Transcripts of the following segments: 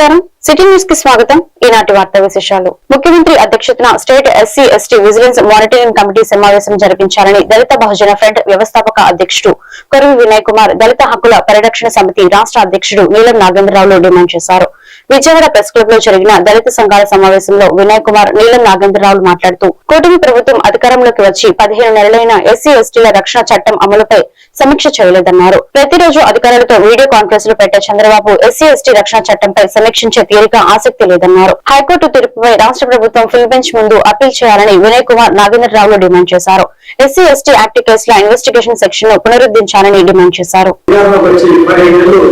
నమస్కారం. సిటీ న్యూస్కి స్వాగతం. ఈనాటి వార్తా విశేషాలు. ముఖ్యమంత్రి అధ్యక్షతన state SC ST vigilance monitoring committee సమావేశం జరిపించాలని దళిత బహుజన ఫ్రంట్ వ్యవస్థాపక అధ్యక్షుడు కొరవి వినయ్ కుమార్ దళిత హక్కుల పరిరక్షణ సమితి రాష్ట్ర అధ్యక్షుడు నీలం నాగేంద్రరావులు డిమాండ్ చేశారు. విజయవాడ ప్రెస్ క్లబ్లో జరిగిన దళిత సంఘాల సమావేశంలో వినయ్ కుమార్ నీలం నాగేంద్రరావులు మాట్లాడుతూ కూటమి ప్రభుత్వం అధికారంలోకి వచ్చి పదిహేను నెలలైన ఎస్సీ ఎస్టీల రక్షణ చట్టం అమలుపై సమీక్ష చేయలేదన్నారు. ప్రతిరోజు అధికారులతో వీడియో కాన్ఫరెన్స్లు పెట్టే చంద్రబాబు ఎస్సీ ఎస్టీ రక్షణ చట్టంపై సమీక్షించే తీరిక ఆసక్తి లేదన్నారు. హైకోర్టు తీర్పుపై రాష్ట్ర ప్రభుత్వం ఫుల్ బెంచ్ ముందు అప్పీల్ చేయాలని వినయ్ కుమార్ నాగేంద్రరావులు డిమాండ్ చేశారు. ఎస్సీ ఎస్టీ యాక్ట్ కేసుల ఇన్వెస్టిగేషన్ సెక్షన్ను పునరుద్ధరించాలని డిమాండ్ చేశారు అధికారంలోకి వచ్చి పదిహేను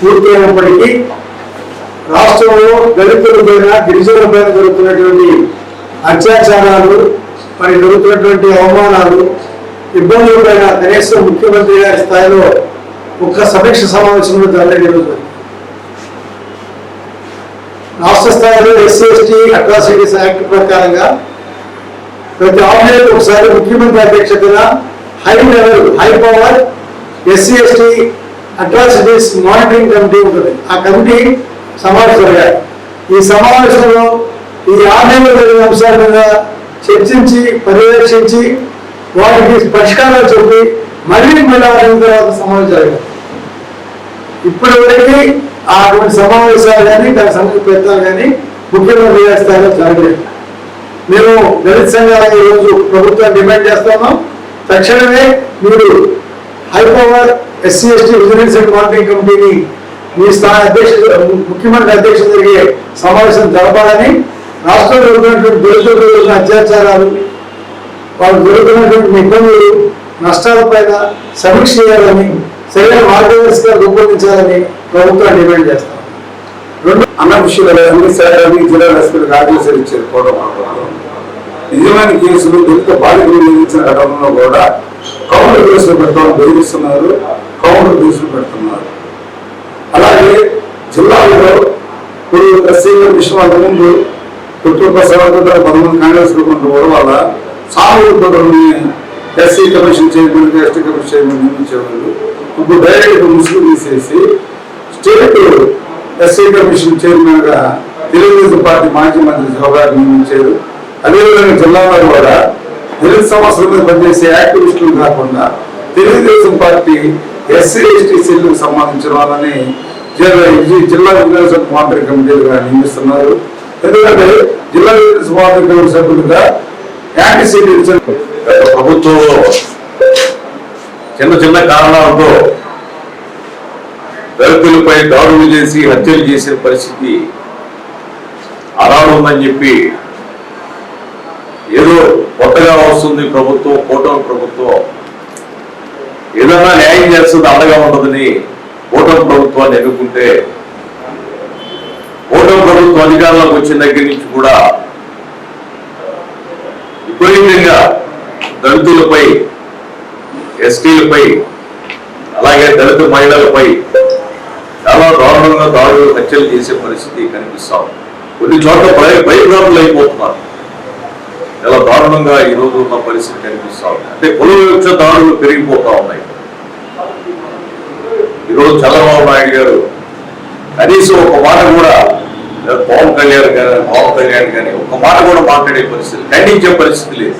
పూర్తయినప్పటికీ రాష్ట్రంలో దళితుల పైన గిరిజనుల పైన జరుగుతున్నటువంటి అత్యాచారాలు మరి జరుగుతున్నటువంటి అవమానాలు ఇబ్బందుల పైన కనీసం ముఖ్యమంత్రి గారి స్థాయిలో ఒక్క సమీక్ష సమావేశంలో జరగడం జరుగుతుంది రాష్ట్ర స్థాయిలో ఎస్సీ ఎస్టీ అట్రాసిటీస్ యాక్ట్ ప్రకారంగా ప్రతి ఆఫీసర్ ఒకసారి ముఖ్యమంత్రి అధ్యక్షతన high level high power SC ST atrocities monitoring committee ఉంటుంది. ఆ కమిటీ సమావేశం జరగాలి ఈ సమావేశంలో ఈ ఆర్డర్లో జరిగిన అంశాల మీద చర్చించి పర్యవేక్షించి వాటికి పరిష్కారాలు చెప్పి మళ్ళీ మళ్ళీ తర్వాత సమావేశం జరగాలి ఇప్పటి వరకు అటువంటి సమావేశాలు కానీ దానికి సంబంధించిన ప్రయత్నాలు కానీ ముఖ్యమంత్రి స్థాయిలో జరగలేదు. మేము దళిత సంఘాలకు ఈరోజు ప్రభుత్వం డిమాండ్ చేస్తున్నాం. తక్షణమే మీరు high power SC ST vigilance and monitoring కమిటీని మీ స్థాయి అధ్యక్షుడు ముఖ్యమంత్రి అధ్యక్షుడు జరిగే సమావేశం జరపాలని రాష్ట్రంలో జరుగుతున్నటువంటి దళితులకు జరుగుతున్న అత్యాచారాలు వాళ్ళు జరుగుతున్నటువంటి ఇబ్బందులు నష్టాలపైన సమీక్ష చేయాలని సరైన మార్గదర్శకంగా రూపొందించాలని ప్రభుత్వం డిమాండ్ చేస్తాం. రెండు అన్న విషయంలో అన్ని శాఖలకి జిల్లా ఎస్పీలు ఆదేశాలు ఇచ్చారు నిజమైన కేసులు దళిత బాధితులు విధించిన ఘటనలో కూడా కౌంటర్ కేసులు పెట్టడం బెదిరిస్తున్నారు కౌంటర్ కేసులు పెడుతున్నారు అలాగే జిల్లాలో ఇప్పుడు ఎస్సీ విషయం అంతకుముందు పుట్టూరు సభ్యులు పదమూడు కాంగ్రెస్ కొంత కూడా వల్ల సామూహిక SC commission chairman ST commission chairman నియమించేవాళ్ళు. ఇప్పుడు డైరెక్ట్ ముసుగు తీసేసి స్టేట్ ఎస్సీ కమిషన్ చైర్మన్గా తెలుగుదేశం పార్టీ మాజీ మంత్రి జవహర్ నియమించారు. అదేవిధంగా జిల్లాలో కూడా తెలుగు సంవత్సరం మీద పనిచేసే యాక్టివిస్టులు కాకుండా తెలుగుదేశం పార్టీ ఎస్సీ ఎస్టీ సెల్కు సంబంధించిన వాళ్ళని జిల్లా జిల్లా విజిలెన్స్ మానిటరింగ్ కమిటీలుగా నియమిస్తున్నారు. ఎందుకంటే జిల్లా వికాస మాత్ర కమిటీ సభ్యులుగా ప్రభుత్వం చిన్న చిన్న కారణాలతో దళితులపై దాడులు చేసి హత్యలు చేసిన పరిస్థితి అలాడు ఉందని చెప్పి ఏదో కొత్తగా వస్తుంది ప్రభుత్వం కూటమి ప్రభుత్వం. ఏదన్నా న్యాయం చేస్తుంది అండగా ఉండదని ఓటమి ప్రభుత్వాన్ని ఎన్నుకుంటే ఓటమి ప్రభుత్వం అధికారంలోకి వచ్చిన దగ్గర నుంచి కూడా విపరీతంగా దళితులపై ఎస్టీలపై అలాగే దళిత మహిళలపై చాలా దారుణంగా దాడులు హత్యలు చేసే పరిస్థితి కనిపిస్తాం కొన్ని చోట్ల భయ భయభ్రాంతులు అయిపోతున్నారు. చాలా దారుణంగా ఈ ఉన్న పరిస్థితి కనిపిస్తా ఉంది. అంటే కుల వివక్ష దాడులు పెరిగిపోతా ఉన్నాయి. ఈరోజు చంద్రబాబు నాయుడు గారు కనీసం ఒక మాట కూడా పవన్ కళ్యాణ్ కానీ పవన్ కళ్యాణ్ కానీ ఒక మాట కూడా మాట్లాడే పరిస్థితి ఖండించే పరిస్థితి లేదు.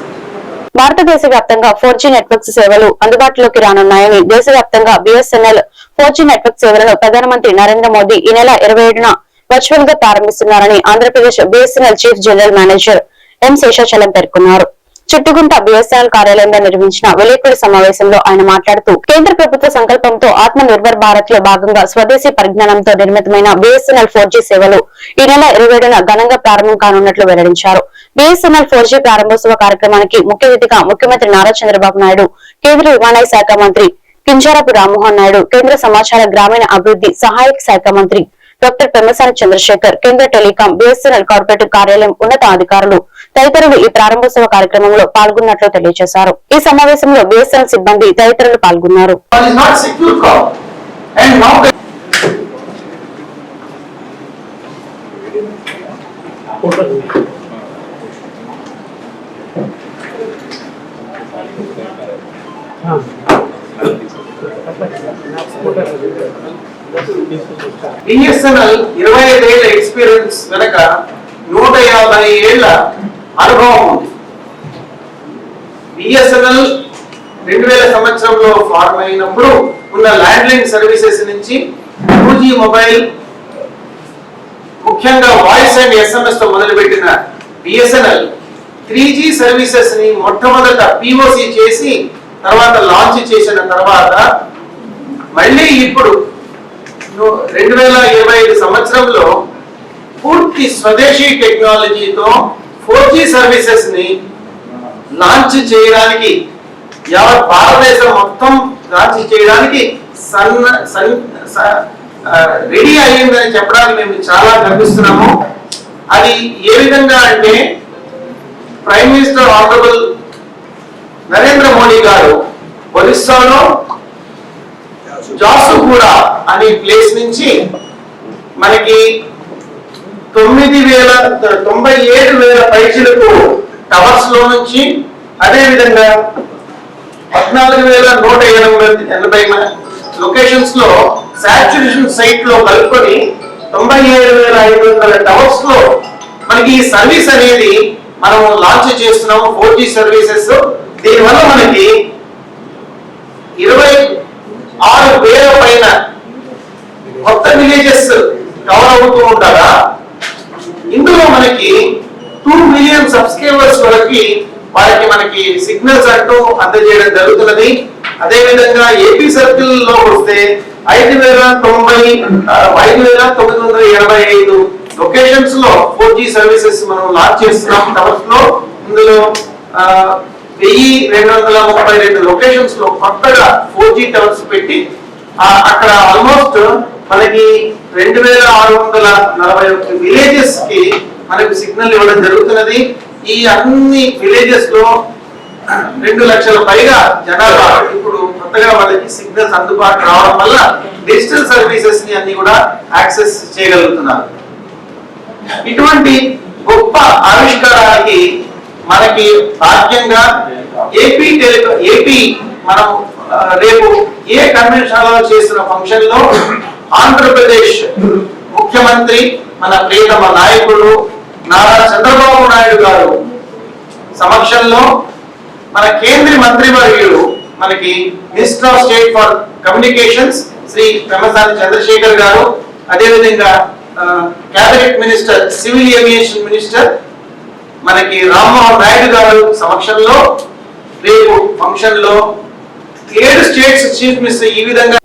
భారతదేశ వ్యాప్తంగా ఫోర్ జీ నెట్వర్క్స్ సేవలు అందుబాటులోకి రానున్నాయని దేశవ్యాప్తంగా బిఎస్ఎన్ఎల్ ఫోర్ జీ నెట్వర్క్ సేవలను ప్రధానమంత్రి నరేంద్ర మోదీ ఈ నెల ఇరవై ఏడున వర్చువల్గా ప్రారంభిస్తున్నారని Andhra Pradesh BSNL chief general manager M Seshachalam పేర్కొన్నారు. చుట్టుగుంట బిఎస్ఎన్ఎల్ కార్యాలయంలో నిర్వహించిన విలేకరుల సమావేశంలో ఆయన మాట్లాడుతూ కేంద్ర ప్రభుత్వ సంకల్పంతో ఆత్మ నిర్భర్ భారత్లో భాగంగా స్వదేశీ పరిజ్ఞానంతో నిర్మితమైన బిఎస్ఎన్ఎల్ ఫోర్ సేవలు ఈ నెల ఇరవై ఘనంగా ప్రారంభం కానున్నట్లు వెల్లడించారు. బిఎస్ఎన్ఎల్ ఫోర్ జీ ప్రారంభోత్సవ కార్యక్రమానికి ముఖ్య అతిథిగా ముఖ్యమంత్రి నారా చంద్రబాబు నాయుడు కేంద్ర విమానయాన శాఖ మంత్రి కింజారపు రామ్మోహన్ నాయుడు కేంద్ర సమాచార గ్రామీణ అభివృద్ధి సహాయక శాఖ మంత్రి డాక్టర్ పెమ్మసాని చంద్రశేఖర్ కేంద్ర టెలికాం బిఎస్ఎన్ఎల్ కార్పొరేటివ్ కార్యాలయం ఉన్నతాధికారులు తదితరులు ఈ ప్రారంభోత్సవ కార్యక్రమంలో పాల్గొన్నట్లు తెలియజేశారు. ఈ సమావేశంలో బిఎస్ఎన్ఎల్ సిబ్బంది తదితరులు పాల్గొన్నారు. బిఎస్ఎన్ఎల్ ఇరవై ఐదేళ్ళ ఎక్స్పీరియన్స్ వెనక నూట యాభై ఏళ్ళ అనుభవం ఉంది. బిఎస్ఎన్ఎల్ రెండు వేల సంవత్సరంలో ఫార్మ్ అయినప్పుడు ఉన్న ల్యాండ్లైన్ సర్వీసెస్ నుంచి టూ జీ మొబైల్ ముఖ్యంగా వాయిస్ అండ్ ఎస్ఎంఎస్తో మొదలుపెట్టిన బిఎస్ఎన్ఎల్ త్రీ జీ సర్వీసెస్ని మొట్టమొదట పిఓసి చేసి తర్వాత లాంచ్ చేసిన తర్వాత మళ్ళీ ఇప్పుడు రెండు వేల ఇరవై ఐదు సంవత్సరంలో పూర్తి స్వదేశీ టెక్నాలజీతో ఫోర్ జీ సర్వీసెస్ని లాంచ్ చేయడానికి యావత్ భారతదేశం మొత్తం లాంచ్ చేయడానికి సన్న సన్ రెడీ అయ్యిందని చెప్పడానికి మేము చాలా గర్విస్తున్నాము. అది ఏ విధంగా అంటే prime minister honourable Narendra Modi గారు ఒరిస్సాలో జాసుగూడ అనే ప్లేస్ నుంచి మనకి తొమ్మిది వేల తొంభై ఏడు వేల పైచలకు టవర్స్లో నుంచి అదే విధంగా పద్నాలుగు వేల నూట ఎనభై ఎనభై లొకేషన్స్లో సాచురేషన్ సైట్లో కలుపుకొని తొంభై ఏడు వేల ఐదు వందల టవర్స్లో మనకి ఈ సర్వీస్ అనేది మనం లాంచ్ చేస్తున్నాము ఫోర్ జీ సర్వీసెస్ దీనివల్ల మనకి ఇరవై ఆరు వేల పైన కొత్త విలేజెస్ కవర్ అవుతూ ఉంటారా? ఇందులో మనకి టూ మిలియన్ సబ్స్క్రైబర్స్ వరకు వారికి మనకి సిగ్నల్స్ అంటూ అందజేయడం జరుగుతున్నది. అదే విధంగా ఏపీ సర్కిల్లో వస్తే ఐదు వేల తొంభై ఐదు వేల తొమ్మిది వందల ఎనభై ఐదు లొకేషన్స్లో ఫోర్ జీ సర్వీసెస్ మనం లాంచ్ చేస్తున్నాం. టవర్స్లో ఇందులో వెయ్యి రెండు వందల ముప్పై రెండు లొకేషన్స్లో కొత్తగా ఫోర్ జీ టవర్స్ పెట్టి అక్కడ ఆల్మోస్ట్ మనకి రెండు వేల ఆరు వందల నలభై ఒక్క విలేజెస్కి మనకు సిగ్నల్ ఇవ్వడం జరుగుతున్నది. ఈ అన్ని విలేజెస్లో రెండు లక్షల పైగా జనాభా ఇప్పుడు కొత్తగా వాళ్ళకి సిగ్నల్స్ అందుబాటు రావడం వల్ల డిజిటల్ సర్వీసెస్ని అన్ని కూడా యాక్సెస్ చేయగలుగుతున్నారు. ఇటువంటి గొప్ప ఆవిష్కారానికి మనకి రాజ్యంగా ఏపీ టెలికా ఏపీ మనం రేపు ఏ కన్వెన్షన్లో చేసిన ఫంక్షన్లో ఆంధ్రప్రదేశ్ ముఖ్యమంత్రి మన ప్రియతమ నాయకుడు నారా చంద్రబాబు నాయుడు గారు సమక్షంలో మన కేంద్ర మంత్రివర్యులు మనకి minister of state for communications Shri Pemmasani Chandrasekhar గారు అదేవిధంగా cabinet minister civil aviation minister మనకి రామ్మోహన్ నాయుడు గారు సమక్షంలో రేపు ఫంక్షన్లో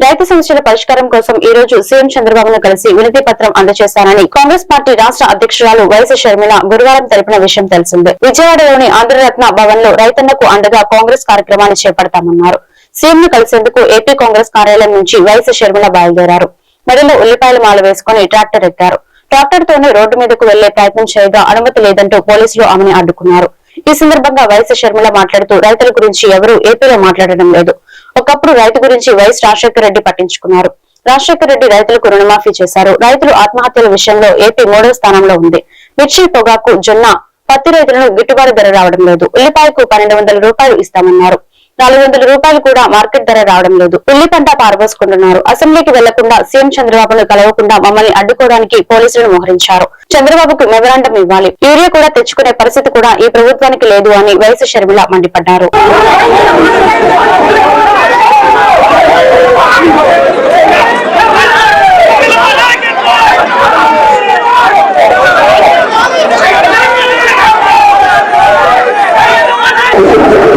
రైతు సమస్యల పరిష్కారం కోసం ఈ రోజు సీఎం చంద్రబాబును కలిసి వినతి పత్రం అందజేస్తానని కాంగ్రెస్ పార్టీ రాష్ట్ర అధ్యక్షురాలు వైఎస్ షర్మిల గురువారం తెలిపిన విషయం తెలిసిందే. విజయవాడలోని ఆంధ్రరత్న భవన్లో రైతన్నకు అండగా కాంగ్రెస్ కార్యక్రమాన్ని చేపడతామన్నారు. సీఎం ను కలిసేందుకు ఏపీ కాంగ్రెస్ కార్యాలయం నుంచి వైఎస్ షర్మిల బయలుదేరారు. మెడలో ఉల్లిపాయల మాల వేసుకుని ట్రాక్టర్ ఎక్కారు. ట్రాక్టర్ తోనే రోడ్డు మీదకు వెళ్ళే ప్రయత్నం చేయగా అనుమతి లేదంటూ పోలీసులు ఆమెను అడ్డుకున్నారు. ఈ సందర్భంగా వైఎస్ షర్మిల మాట్లాడుతూ రైతుల గురించి ఎవరూ ఏపీలో మాట్లాడడం లేదు. ఒకప్పుడు రైతు గురించి వైఎస్ రాజశేఖర రెడ్డి పట్టించుకున్నారు. రాజశేఖర రెడ్డి రైతులకు రుణమాఫీ చేశారు. రైతులు ఆత్మహత్యల విషయంలో ఏపీ మూడో స్థానంలో ఉంది. మిర్చి పొగాకు జొన్న పత్తి రైతులను గిట్టుబాటు ధర రావడం లేదు. ఉల్లిపాయకు పన్నెండు వందల రూపాయలు ఇస్తామన్నారు. నాలుగు వందల రూపాయలు కూడా మార్కెట్ ధర రావడం లేదు. ఉల్లి పంట పారబోసుకుంటున్నారు. అసెంబ్లీకి వెళ్ళకుండా సీఎం చంద్రబాబును కలవకుండా మమ్మల్ని అడ్డుకోవడానికి పోలీసులను మోహరించారు. చంద్రబాబుకు మెమరాండం ఇవ్వాలి. యూరియా కూడా తెచ్చుకునే పరిస్థితి కూడా ఈ ప్రభుత్వానికి లేదు అని వైఎస్ షర్మిల మండిపడ్డారు.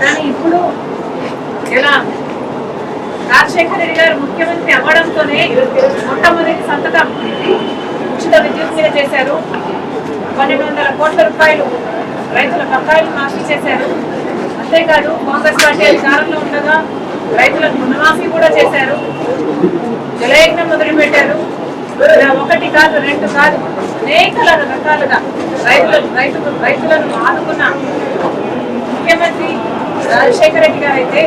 కానీ ఇప్పుడు ఎలా రాజశేఖర రెడ్డి గారు ముఖ్యమంత్రి అవ్వడంతోనే మొట్టమొదటి సంతకం ఉచిత విద్యుత్ మీద చేశారు పన్నెండు వందల కోట్ల రూపాయలు రైతుల బకాయిలు మాఫీ చేశారు అంతేకాదు కాంగ్రెస్ పార్టీ అధికారంలో ఉండగా రైతులకు రుణమాఫీ కూడా చేశారు. జలయజ్ఞం మొదలుపెట్టారు. ఒకటి కాదు రెండు కాదు అనేక రకాలుగా రైతులు రైతులు రైతులను ఆదుకున్న ముఖ్యమంత్రి రాజశేఖర రెడ్డి గారు అయితే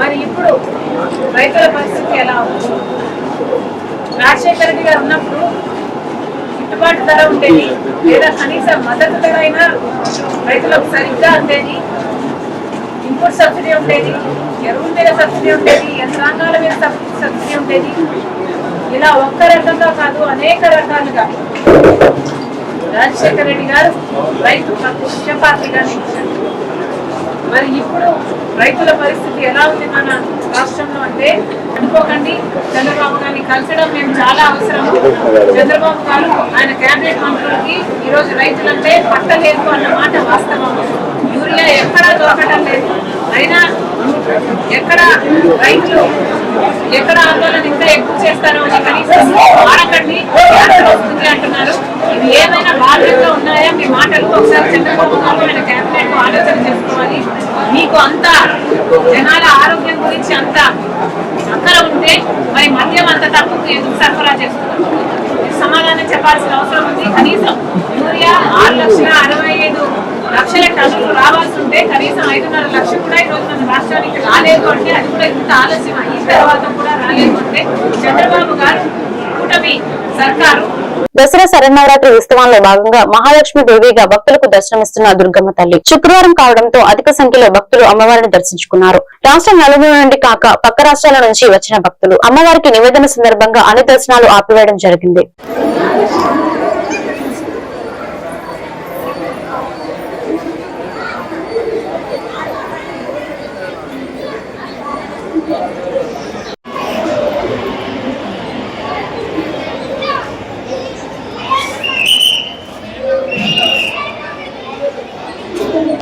మరి ఇప్పుడు రైతుల పరిస్థితి ఎలా ఉంది? రాజశేఖర రెడ్డి గారు ఉన్నప్పుడు గిట్టుబాటు ధర ఉండేది లేదా కనీస మద్దతు ధర అయినా రైతులకు సరిగ్గా అందేది ఇన్పుట్ సబ్సిడీ ఉండేది ఎరువుల మీద సబ్సిడీ ఉండేది యంత్రాంగాల మీద సబ్సిడీ ఉండేది ఇలా ఒక్క రకంగా కాదు అనేక రకాలుగా. రాజశేఖర రెడ్డి గారు రైతు పక్షపాతిగా నిలిచారు. మరి ఇప్పుడు రైతుల పరిస్థితి ఎలా ఉంది మన రాష్ట్రంలో అంటే అనుకోకండి చంద్రబాబు గారిని కలిసడం మేము చాలా అవసరం. చంద్రబాబు గారు ఆయన కేబినెట్ మంత్రులకి ఈరోజు రైతులంటే పట్టలేదు అన్న మాట వాస్తవం. యూరియా ఎక్కడా దొరకడం లేదు. అయినా ఎక్కడ రైతులు ఎక్కడ ఆందోళన ఇంకా ఎక్కువ చేస్తారో అని కనీసం ఆడకండి వస్తుంది అంటున్నారు. ఇది ఏమైనా బాధ్యతలో ఉన్నాయా? మీ మాటలు ఒకసారి చంద్రబాబు గారు ఆయన క్యాబినెట్ ఆలోచన చేసుకోవాలి. మీకు అంత జనాల ఆరోగ్యం గురించి అంత అక్కడ ఉంటే మరి మద్యం అంత తక్కువ ఎందుకు సరఫరా చేస్తున్నారు? మీరు సమాధానం చెప్పాల్సిన అవసరం ఉంది. కనీసం యూరియా ఆరు లక్షల అరవై ఐదు లక్షల టన్నులు రావాల్సి ఉంటే కనీసం ఐదున్నర లక్షలు కూడా ఈరోజు మన రాష్ట్రానికి రాలేదు అంటే అది కూడా ఇంత ఆలస్యం అయిన తర్వాత కూడా రాలేదు అంటే చంద్రబాబు గారు కూటమి సర్కారు. దసరా శరన్నవరాత్రి ఉత్సవాల్లో భాగంగా మహాలక్ష్మి దేవిగా భక్తులకు దర్శనమిస్తున్న దుర్గమ్మ తల్లి శుక్రవారం కావడంతో అధిక సంఖ్యలో భక్తులు అమ్మవారిని దర్శించుకున్నారు. రాష్ట్రం నలుగురు నుండి కాక పక్క రాష్ట్రాల నుంచి వచ్చిన భక్తులు అమ్మవారికి నివేదన సందర్భంగా అన్ని దర్శనాలు ఆపివేయడం జరిగింది.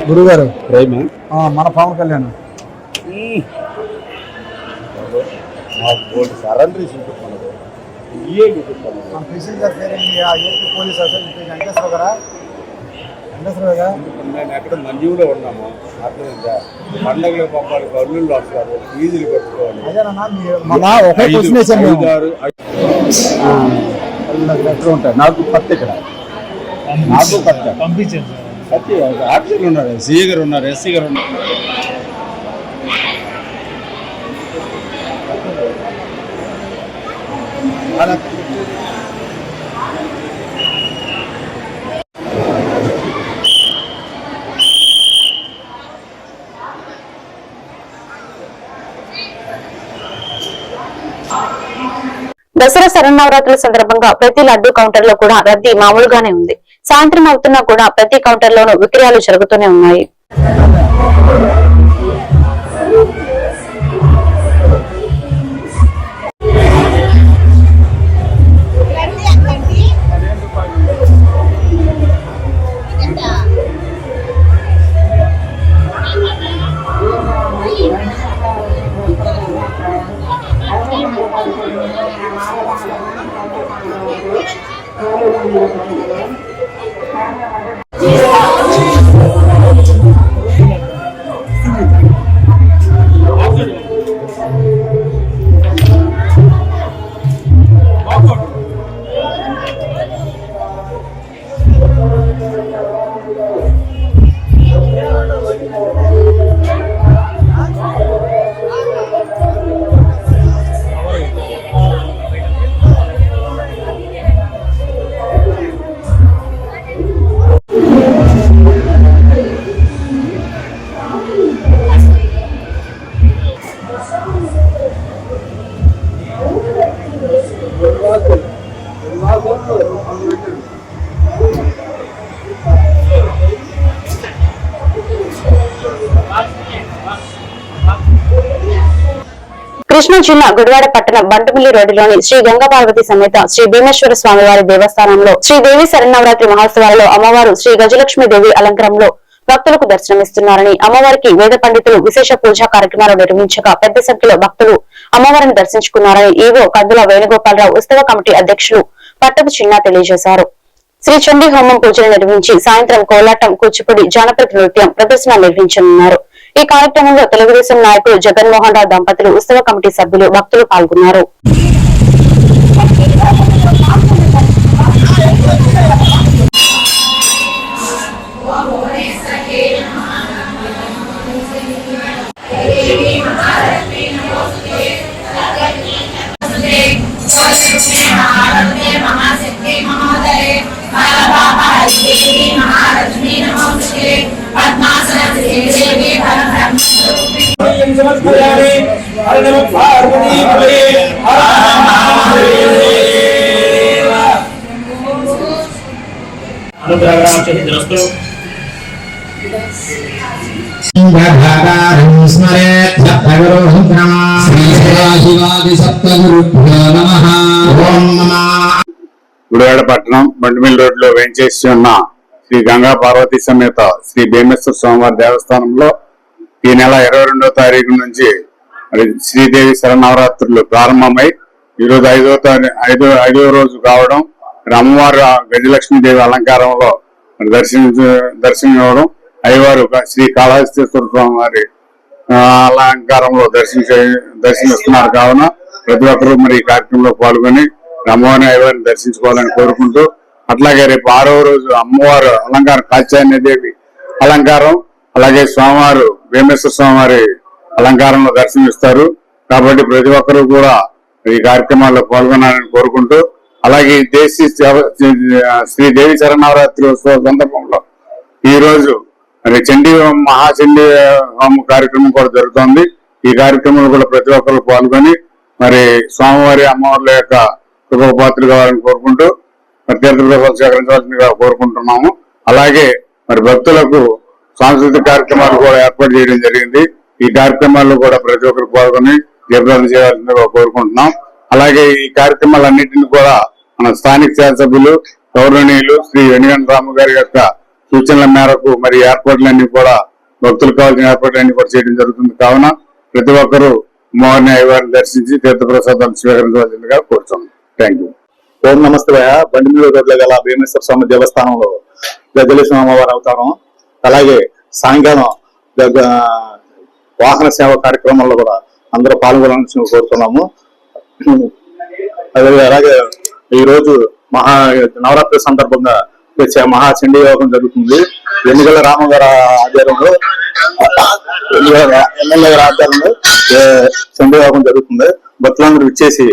గురుగారు. ప్రేమ. ఆ, మన పవన్ కళ్యాణ్. పోలీస్ అసలు వెంకటేశ్వర గారా? వెంకటేశ్వర గారా? నేను ఎక్కడ మంజీవులో ఉన్నాము. అర్థమైందా? పండగలు పంపాలి కర్నూలు వస్తారు ఎక్కడ ఉంటాయి? నాకు పత్తి ఇక్కడ. నాకు పట్ట పంపించాను ఆఫీసర్లు ఉన్నారు సిఏ గారు ఉన్నారు ఎస్సీ గారు ఉన్నారు. దసరా శరన్నవరాత్రుల సందర్భంగా ప్రతి లడ్డు కౌంటర్లో కూడా రద్దీ మామూలుగానే ఉంది. సాయంత్రం అవుతున్నా కూడా ప్రతి కౌంటర్ లోనూ విక్రయాలు జరుగుతూనే ఉన్నాయి. కృష్ణా జిల్లా గుడివాడ పట్టణ బంటుమిల్లి రోడ్డులోని శ్రీ గంగపార్వతి సమేత శ్రీ భీమేశ్వర స్వామి వారి దేవస్థానంలో శ్రీదేవి శరణవరాత్రి మహోత్సవాలలో అమ్మవారు శ్రీ గజలక్ష్మి దేవి అలంకరంలో భక్తులకు దర్శనమిస్తున్నారని అమ్మవారికి వేద పండితులు విశేష పూజా కార్యక్రమాలు నిర్వహించగా పెద్ద సంఖ్యలో భక్తులు అమ్మవారిని దర్శించుకున్నారని ఈవో కందుల వేణుగోపాలరావు ఉత్సవ కమిటీ అధ్యక్షులు పట్టపు చిన్న తెలియజేశారు. శ్రీ చండీ హోమం పూజలు నిర్వహించి సాయంత్రం కోలాటం కూచిపూడి జానపద నృత్యం ప్రదర్శన నిర్వహించనున్నారు. ఈ కార్యక్రమంలో తెలుగుదేశం నాయకులు జగన్మోహన్ రావు దంపతులు ఉత్సవ కమిటీ సభ్యులు భక్తులు పాల్గొన్నారు. సమర్పయామి హర నమ పార్వతీ గుడివాడ పట్టణం బండిమిల్ రోడ్లో వేంచేసి ఉన్న శ్రీ గంగా పార్వతీ సమేత శ్రీ భీమేశ్వర స్వామివారి దేవస్థానంలో ఈ నెల ఇరవై రెండో తారీఖు నుంచి మరి శ్రీదేవి శరణవరాత్రులు ప్రారంభమై ఈరోజు ఐదో తారీ ఐదో ఐదో రోజు కావడం అమ్మవారు గజలక్ష్మీదేవి అలంకారంలో మరి దర్శించ దర్శనం ఇవ్వడం అయ్యవారు శ్రీ కాళహస్తేశ్వర స్వామి వారి అలంకారంలో దర్శించ దర్శనిస్తున్నారు కావున ప్రతి ఒక్కరూ మరి ఈ కార్యక్రమంలో పాల్గొని అమ్మవారిని అయ్యవారిని దర్శించుకోవాలని కోరుకుంటూ అట్లాగే రేపు ఆరవ రోజు అమ్మవారు అలంకారం కాత్యాయని దేవి అలంకారం అలాగే స్వామివారు భీమేశ్వర స్వామివారి అలంకారంలో దర్శనమిస్తారు. కాబట్టి ప్రతి ఒక్కరూ కూడా ఈ కార్యక్రమాల్లో పాల్గొనాలని కోరుకుంటూ అలాగే దేశీ శ్రీ దేవి శరణవరాత్రి ఉత్సవ సందర్భంలో ఈరోజు మరి చండీ మహాచండీ హోమ కార్యక్రమం కూడా జరుగుతోంది. ఈ కార్యక్రమంలో కూడా ప్రతి ఒక్కరు పాల్గొని మరి స్వామివారి అమ్మవార్ల యొక్క కృపపాత్రులు కావాలని కోరుకుంటూ మరి తీర్థ సేకరించవలసిందిగా కోరుకుంటున్నాము. అలాగే మరి భక్తులకు సాంస్కృతిక కార్యక్రమాలు కూడా ఏర్పాటు చేయడం జరిగింది. ఈ కార్యక్రమాల్లో కూడా ప్రతి ఒక్కరు పాల్గొని నిర్వహణ చేయాల్సిందిగా కోరుకుంటున్నాం. అలాగే ఈ కార్యక్రమాలన్నింటినీ కూడా మన స్థానిక శాసభ్యులు గౌరవనీయులు శ్రీ వెనుగంట రాము గారి యొక్క సూచనల మేరకు మరి ఏర్పాట్లన్నీ కూడా భక్తులకు కావాల్సిన ఏర్పాట్లన్నీ కూడా చేయడం జరుగుతుంది. కావున ప్రతి ఒక్కరూ మోహన్ అయ్యవారిని దర్శించి తీర్థప్రసాదాలు స్వీకరించవలసిందిగా కోరుతున్నాం. Thank you. ఓం నమస్తే బండిమూల రోడ్లో గల భీమేశ్వర స్వామి దేవస్థానంలో గజలక్ష్మి స్వామివారి అవతారం. అలాగే సాయంకాలం వాహన సేవ కార్యక్రమంలో కూడా అందరూ పాల్గొనాల్సి కోరుతున్నాము. అలాగే ఈరోజు మహా నవరాత్రి సందర్భంగా వచ్చే మహా చండీ యోగం జరుగుతుంది. ఎన్నికల రామగారి ఆధ్వర్యంలో ఎమ్మెల్యే గారి ఆధ్వర్యంలో చండీ యోగం జరుగుతుంది. భక్తులందరూ ఇచ్చేసి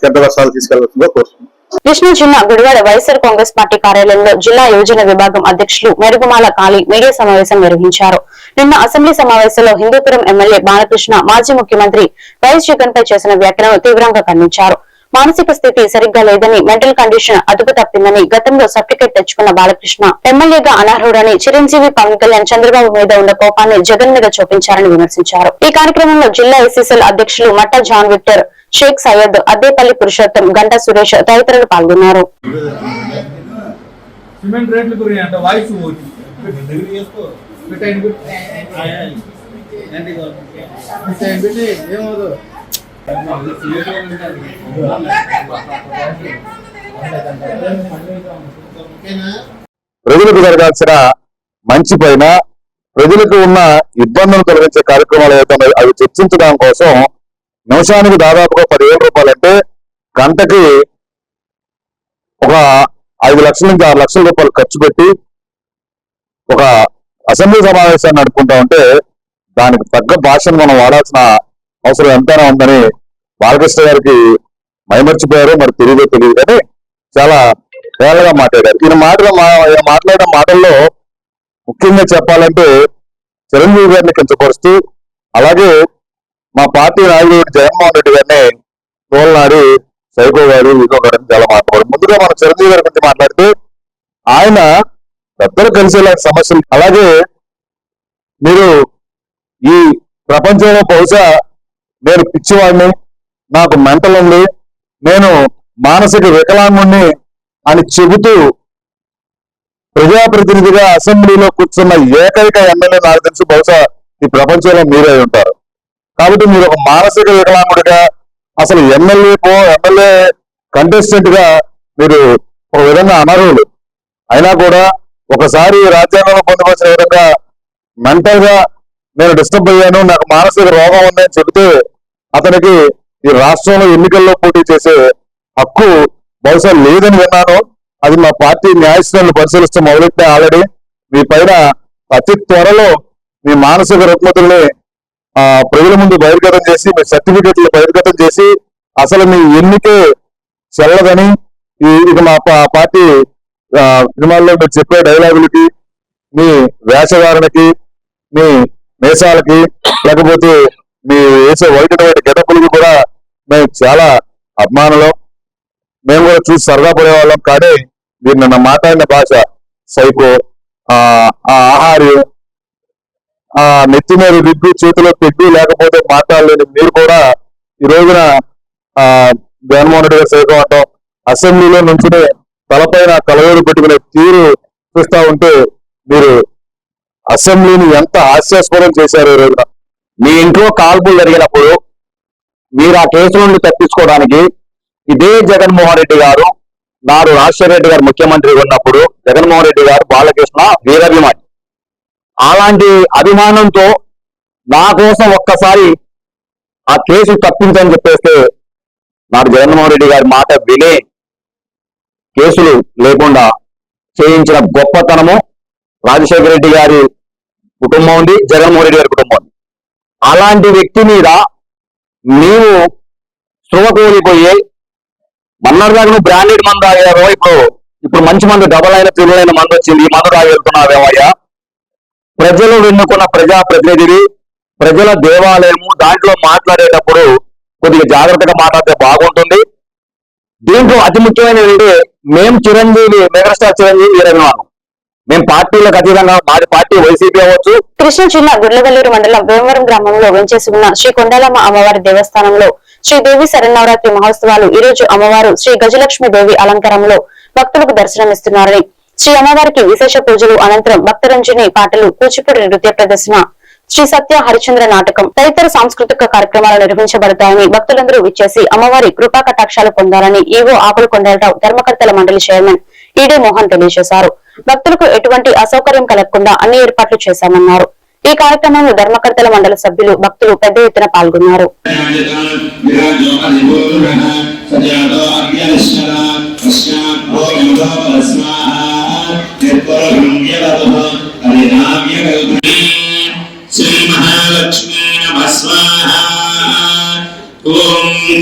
తీర్థవర్షాలు తీసుకెళ్ళాల్సిందిగా కోరుతున్నాం కృష్ణా జిల్లా గుడివాడ వైఎస్ఆర్ కాంగ్రెస్ పార్టీ కార్యాలయంలో జిల్లా యువజన విభాగం అధ్యక్షులు మెరుగుమాల కాళీ మీడియా సమావేశం నిర్వహించారు. నిన్న అసెంబ్లీ సమావేశంలో హిందూపురం ఎమ్మెల్యే బాలకృష్ణ మాజీ ముఖ్యమంత్రి వైఎస్ జగన్ పై చేసిన వ్యాఖ్యలను తీవ్రంగా ఖండించారు. మానసిక స్థితి సరిగ్గా లేదని మెంటల్ కండిషన్ అదుపు తప్పిందని గతంలో సర్టిఫికేట్ తెచ్చుకున్న బాలకృష్ణ ఎమ్మెల్యేగా అనర్హుడని చిరంజీవి పవన్ కళ్యాణ్ చంద్రబాబు మీద ఉన్న కోపాన్ని జగన్ మీద చూపించారని విమర్శించారు. ఈ కార్యక్రమంలో జిల్లా ఎస్సీసీఎల్ అధ్యక్షులు మట్టా జాన్ విక్టర్ షేక్ సయ్యద్ అద్దేపల్లి పురుషోత్తం గంటా సురేష్ తదితరులు పాల్గొన్నారు. సిమెంట్ రేట్లు గురించి అంట వాయిస్ పోతుంది దగ్గర చేసుకో పెట్టండి పెట్టి. ఏమవుతుంది ప్రజలకు జరగాల్సిన మంచి పైన ప్రజలకు ఉన్న ఇబ్బందులు తొలగించే కార్యక్రమాలు ఏవైతే అవి చర్చించడం కోసం నిమిషానికి దాదాపుగా పదివేల రూపాయలు అంటే గంటకి ఒక ఐదు లక్షల నుంచి ఆరు లక్షల రూపాయలు ఖర్చు పెట్టి ఒక అసెంబ్లీ సమావేశాన్ని నడుపుకుంటా ఉంటే దానికి తగ్గ భాషను మనం వాడాల్సిన అవసరం ఎంతైనా ఉందని బాలకృష్ణ గారికి మైమర్చిపోయారు మరి తెలియదో తెలియదు. కానీ చాలా వేలగా మాట్లాడారు. ఈయన మాటలు మాట్లాడిన మాటల్లో ముఖ్యంగా చెప్పాలంటే చిరంజీవి గారిని కించపరుస్తూ అలాగే మా పార్టీ నాయకుడు జగన్మోహన్ రెడ్డి గారిని తోలనాడి సైకో గారు ఇదో చాలా మాట్లాడారు ముందుగా మనం చిరంజీవి గారి గురించి మాట్లాడితే ఆయన పెద్దలు కలిసేలా సమస్యలు అలాగే మీరు ఈ ప్రపంచంలో బహుశా నేను పిచ్చివాడిని నాకు మెంటల్ ఉంది నేను మానసిక వికలాంగుణ్ణి అని చెబుతూ ప్రజాప్రతినిధిగా అసెంబ్లీలో కూర్చున్న ఏకైక ఎమ్మెల్యే నాకు తెలిసి బహుశా ఈ ప్రపంచంలో మీరే అయి ఉంటారు. కాబట్టి మీరు ఒక మానసిక వికలాంగుడిగా అసలు ఎమ్మెల్యే పో ఎమ్మెల్యే కంటెస్టెంట్గా మీరు ఒక విధంగా అనర్హులు. అయినా కూడా ఒకసారి రాజ్యాంగంలో పొందుపరిచిన విధంగా మెంటల్గా నేను డిస్టర్బ్ అయ్యాను నాకు మానసిక రోగం ఉందని చెబితే అతనికి ఈ రాష్ట్రంలో ఎన్నికల్లో పోటీ చేసే హక్కు బహుశా లేదని విన్నాను. అది మా పార్టీ న్యాయస్థానాలు పరిశీలిస్తే మొదలెట్టే ఆల్రెడీ మీ పైన అతి త్వరలో మీ మానసిక రుగ్మతుల్ని ప్రజల ముందు బహిర్గతం చేసి మీ సర్టిఫికెట్లు బహిర్గతం చేసి అసలు మీ ఎన్నికే చెల్లదని ఈ ఇక మా పా- పార్టీ సినిమాల్లో మీరు చెప్పే డైలాగులకి మీ వేషధారణకి మీ మేషాలకి లేకపోతే మీ వేసే వైట్ అండ్ వైట్ గెటప్పులకి కూడా మేము చాలా అభిమానులం. మేము కూడా చూసి సరదా పడేవాళ్ళం. కానీ మీరు నిన్న మాట్లాడిన భాష సైకో ఆ ఆహార్యం ఆ నెత్తి మీద రిగ్గు చేతిలో పెగ్గు లేకపోతే మాట్లాడలేని మీరు కూడా ఈ రోజున ఆ జగన్మోహన్ రెడ్డి గారు సైకో అంటాం. అసెంబ్లీలో నుంచునే తలపైన కలవేలు పెట్టుకునే తీరు చూస్తా ఉంటే మీరు అసెంబ్లీని ఎంత హాస్యాస్పదం చేశారు ఈ రోజున. మీ ఇంట్లో కాల్పులు జరిగినప్పుడు మీరు ఆ కేసు నుండి తప్పించుకోవడానికి ఇదే జగన్మోహన్ రెడ్డి గారు నాడు రాజశేఖర రెడ్డి గారు ముఖ్యమంత్రి ఉన్నప్పుడు జగన్మోహన్ రెడ్డి గారు బాలకృష్ణ వీరాభిమాని. అలాంటి అభిమానంతో నా కోసం ఒక్కసారి ఆ కేసు తప్పించని చెప్పేస్తే నాకు జగన్మోహన్ రెడ్డి గారి మాట వినే కేసులు లేకుండా చేయించిన గొప్పతనము రాజశేఖర రెడ్డి గారి కుటుంబం ఉంది జగన్మోహన్ రెడ్డి గారి కుటుంబం ఉంది. అలాంటి వ్యక్తి మీద నీవు స్పృహ మన్నర్ గారు నువ్వు బ్రాండెడ్ మందు తాగావో ఇప్పుడు ఇప్పుడు మంచి మందు డబల్ అయిన త్రిబుల్ మందు వచ్చింది ఈ మందు తాగి వెళ్తున్నావేమయ్యా ప్రజలు వెన్నుకున్న ప్రజా ప్రతినిధి ప్రజల దేవాలయము దాంట్లో మాట్లాడేటప్పుడు కొద్దిగా జాగ్రత్తగా మాట్లాడితే బాగుంటుంది. దీంట్లో అతి ముఖ్యమైనది మేము చిరంజీవి మెగాస్టార్ చిరంజీవి వీరభిమానం మేము పార్టీలకు అతీతంగా మాది పార్టీ వైసీపీ అవ్వచ్చు. కృష్ణా జిల్లా గుడ్లవల్లూరు మండలం భీమవరం గ్రామంలో వెంచేసి ఉన్న శ్రీ కొండాలమ్మ అమ్మవారి దేవస్థానంలో శ్రీ దేవి శరన్నవరాత్రి మహోత్సవాలు ఈ రోజు అమ్మవారు శ్రీ గజలక్ష్మి దేవి అలంకారంలో భక్తులకు దర్శనమిస్తున్నారని శ్రీ అమ్మవారికి విశేష పూజలు అనంతరం భక్తరంజని పాటలు కూచిపూడి నృత్య ప్రదర్శన శ్రీ సత్య హరిచంద్ర నాటకం తదితర సాంస్కృతిక కార్యక్రమాలు నిర్వహించబడతాయని భక్తులందరూ విచ్చేసి అమ్మవారి కృపా కటాక్షాలు పొందాలని ఈవో ఆకుల కొండలరావు ధర్మకర్తల మండలి చైర్మన్ ఈడీ మోహన్ తెలియజేశారు భక్తులకు ఎటువంటి అసౌకర్యం కలగకుండా అన్ని ఏర్పాట్లు చేశామన్నారు ఈ కార్యక్రమంలో ధర్మకర్తల మండలి సభ్యులు భక్తులు పెద్ద ఎత్తున పాల్గొన్నారు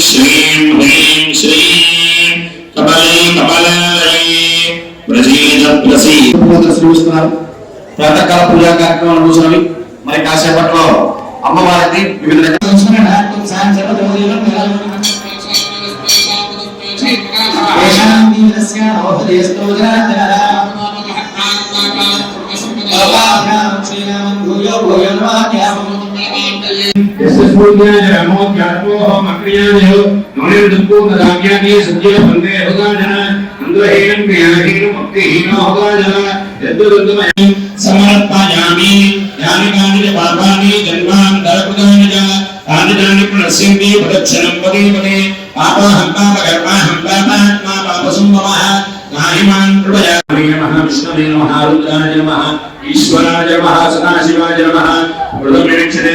శ్రీం హ్రీం శ్రీం కమలే కమలాలయే ప్రసీద ప్రసీద శ్రమిస్తున్నారు ప్రాతకాల పూజా కార్యక్రమాలు కూర్చున్నవి మరి కాసేపట్లో అమ్మవారికి వివిధ यस्यस्मूल्याजरामो ज्ञात्मोऽहम् अक्रियाजयो नोनिर्दुःखोपदाज्ञानि सद्यो वंदे हृदाजन अन्धहीनं क्रियाहीनमक्तिहीनो हृदाजन यद्वदन्तमयं समर्पयामि यानि कानि च पापानि जन्मान्तरकृतानि च तानि तानि पुनस्यन्ति प्रदक्षिणं पदे पदे पापाहं पापकर्माहं पापात्मा पापसम्भवः नाहिमान् कृपयामि नमः विष्णवे नमः रुद्राय नमः ईश्वराय नमः सदाशिवाय नमः वृतमेक्षणे